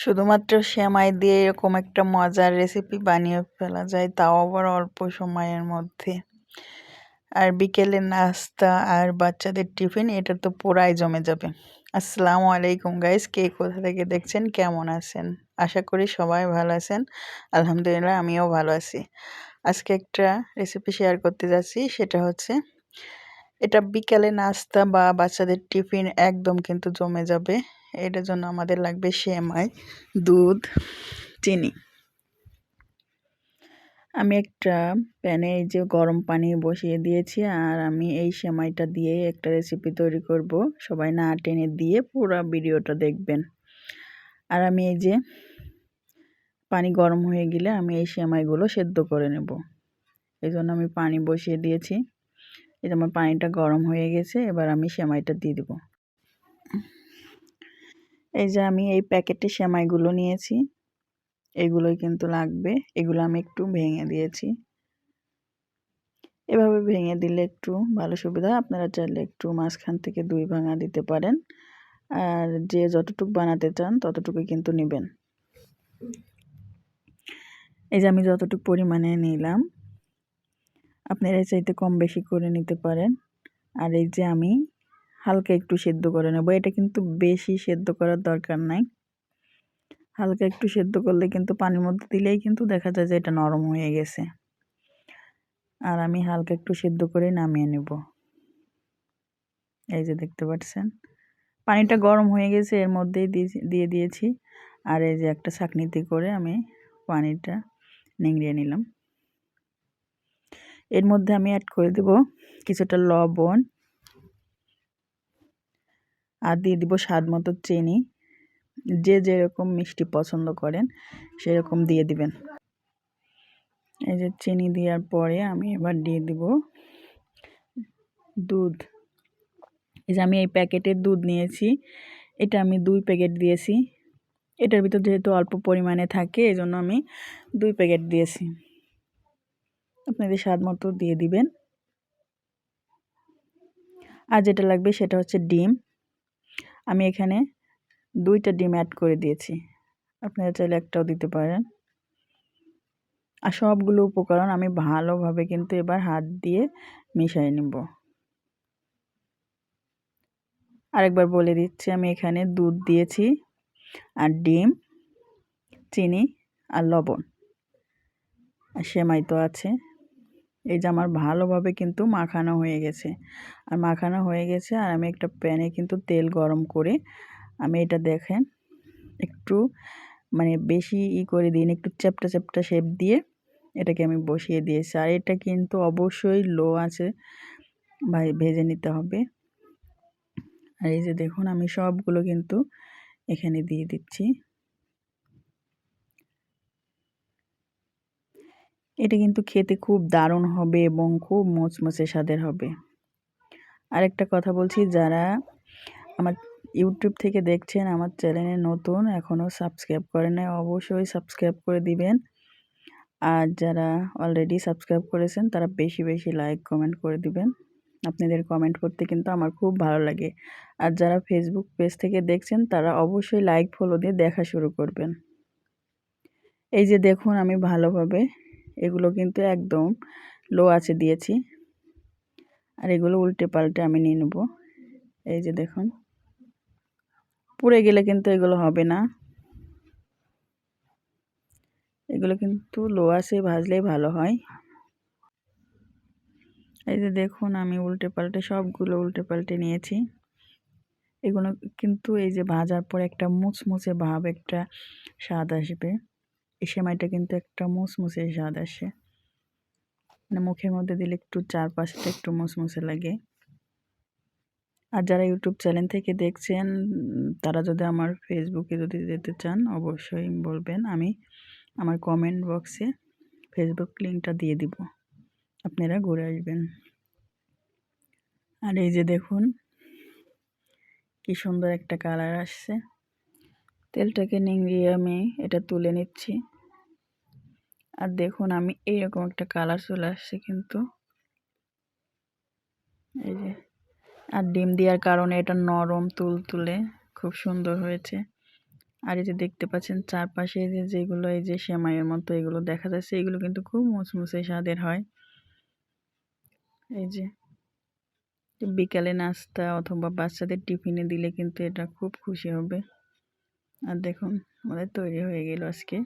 শুধুমাত্র সেমাই দিয়ে এরকম একটা মজার রেসিপি বানিয়ে ফেলা যায়, তাও আবার অল্প সময়ের মধ্যে। আর বিকেলের নাস্তা আর বাচ্চাদের টিফিন, এটা তো পুরাই জমে যাবে। আসসালামু আলাইকুম গাইস কে কোথা থেকে দেখছেন, কেমন আছেন? আশা করি সবাই ভালো আছেন। আলহামদুলিল্লাহ, আমিও ভালো আছি। আজকে একটা রেসিপি শেয়ার করতে যাচ্ছি, সেটা হচ্ছে, এটা বিকালে নাস্তা বা বাচ্চাদের টিফিন একদম কিন্তু জমে যাবে। এটার জন্য আমাদের লাগবে সেমাই, দুধ, চিনি। আমি একটা প্যানে এই যে গরম পানি বসিয়ে দিয়েছি আর আমি এই সেমাইটা দিয়ে একটা রেসিপি তৈরি করব। সবাই না টেনে দিয়ে পুরো ভিডিওটা দেখবেন। আর আমি এই যে পানি গরম হয়ে গেলে আমি এই সেমাইগুলো সেদ্ধ করে নেব। এই জন্য আমি পানি বসিয়ে দিয়েছি। এই যে আমার পানিটা গরম হয়ে গেছে, এবার আমি সেমাইটা দিয়ে দেবো। এই যে আমি এই প্যাকেটে সেমাইগুলো নিয়েছি। এগুলোই কিন্তু লাগবে। এগুলো আমি একটু ভেঙে দিয়েছি। এভাবে ভেঙে দিলে একটু ভালো সুবিধা। আপনারা চাইলে একটু মাঝখান থেকে দুই ভাঙা দিতে পারেন। আর যে যতটুকু বানাতে চান, ততটুকুই কিন্তু নেবেন। এই যে আমি যতটুকু পরিমাণে নিলাম আপনারা চাইতে কম বেশি করে নিতে পারেন। আর এই যে আমি হালকা একটু সেদ্ধ করে নেব। এটা কিন্তু বেশি সেদ্ধ করার দরকার নাই। হালকা একটু সেদ্ধ করলে কিন্তু পানির মধ্যে দিলেই কিন্তু দেখা যায় যে এটা নরম হয়ে গেছে। আর আমি হালকা একটু সেদ্ধ করে নামিয়ে নেব। এই যে দেখতে পাচ্ছেন? পানিটা গরম হয়ে গেছে, এর মধ্যেই দিয়ে দিয়েছি। আর এই যে একটা ছাকনিতে করে আমি পানিটা নিংড়িয়ে নিলাম। এর মধ্যে আমি অ্যাড করে দেব কিছুটা লবণ আর দিয়ে দিব স্বাদ মতো চিনি। যে যেরকম মিষ্টি পছন্দ করেন, সেরকম দিয়ে দিবেন। এই যে চিনি দেওয়ার পরে আমি এবার দিয়ে দিব দুধ। এই যে আমি এই প্যাকেটের দুধ নিয়েছি, এটা আমি দুই প্যাকেট দিয়েছি। এটার ভিতর যেহেতু অল্প পরিমাণে থাকে এই জন্য আমি দুই প্যাকেট দিয়েছি। আপনাদের স্বাদ মতো দিয়ে দিবেন। আর যেটা লাগবে সেটা হচ্ছে ডিম। আমি এখানে দুইটা ডিম অ্যাড করে দিয়েছি। আপনারা চাইলে একটাও দিতে পারেন। আর সবগুলো উপকরণ আমি ভালোভাবে কিন্তু এবার হাত দিয়ে মিশিয়ে নেব। আরেকবার বলে দিচ্ছি, আমি এখানে দুধ দিয়েছি, আর ডিম, চিনি, আর লবণ। আর সেমাই তো আছে। এই যে আমার ভালোভাবে কিন্তু মাখানো হয়ে গেছে। আর মাখানো হয়ে গেছে আর আমি একটা প্যানে কিন্তু তেল গরম করে আমি এটা দেখেন একটু মানে বেশি ই করে দিন, একটু চ্যাপটা চ্যাপটা শেপ দিয়ে এটাকে আমি বসিয়ে দিয়েছি। আর এটা কিন্তু অবশ্যই লো আছে ভাই, ভেজে নিতে হবে। আর এই যে দেখুন আমি সবগুলো কিন্তু এখানে দিয়ে দিচ্ছি। এটা কিন্তু খেতে খুব দারুণ হবে এবং খুব মোচমোচে স্বাদের হবে। আরেকটা কথা বলছি, যারা আমার ইউটিউব থেকে দেখছেন, আমার চ্যানেলে নতুন এখনও সাবস্ক্রাইব করে নেয় অবশ্যই সাবস্ক্রাইব করে দিবেন। আর যারা অলরেডি সাবস্ক্রাইব করেছেন, তারা বেশি বেশি লাইক কমেন্ট করে দিবেন। আপনাদের কমেন্ট করতে কিন্তু আমার খুব ভালো লাগে। আর যারা ফেসবুক পেজ থেকে দেখছেন, তারা অবশ্যই লাইক ফলো দিয়ে দেখা শুরু করবেন। এই যে দেখুন, আমি ভালোভাবে এগুলো কিন্তু একদম লো আছে দিয়েছি। আর এগুলো উল্টে পাল্টে আমি নিয়ে নেব। এই যে দেখুন। পুড়ে গেলে কিন্তু এগুলো হবে না। এগুলো কিন্তু লো আছে ভাজলেই ভালো হয়। এই যে দেখুন, আমি উল্টে পাল্টে সবগুলো উল্টে পাল্টে নিয়েছি। এগুলো কিন্তু এই যে ভাজার পর একটা মুচমুচে ভাব, একটা স্বাদ আসবে। এই সেমাইটা কিন্তু একটা মুসমুসে স্বাদ আসে। মানে মুখের মধ্যে দিলে একটু চারপাশটা একটু মুসমুসে লাগে। আর যারা ইউটিউব চ্যানেল থেকে দেখছেন, তারা যদি আমার ফেসবুকে যদি যেতে চান, অবশ্যই বলবেন। আমি আমার কমেন্ট বক্সে ফেসবুক লিঙ্কটা দিয়ে দিব। আপনারা ঘুরে আসবেন। আর এই যে দেখুন, কি সুন্দর একটা কালার আসছে। তেলটাকে নিংড়িয়ে আমি এটা তুলে নিচ্ছি। আর দেখুন আমি এইরকম একটা কালার চলে আসছে কিন্তু। এই যে, আর ডিম দেওয়ার কারণে এটা নরম তুল তুলে খুব সুন্দর হয়েছে। আর এই যে দেখতে পাচ্ছেন চারপাশে যে যেগুলো, এই যে সেমাইয়ের মতো এগুলো দেখা যাচ্ছে, এগুলো কিন্তু খুব মুসমুসে স্বাদের হয়। এই যে, বিকালে নাস্তা অথবা বাচ্চাদের টিফিনে দিলে কিন্তু এটা খুব খুশি হবে। আর দেখুন, আমাদের তৈরি হয়ে গেল আজকে।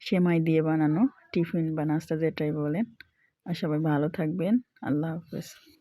সেমাই দিয়ে বানানো, টিফিন বা নাস্তা যেটাই বলেন। আর সবাই ভালো থাকবেন। আল্লাহ হাফেজ।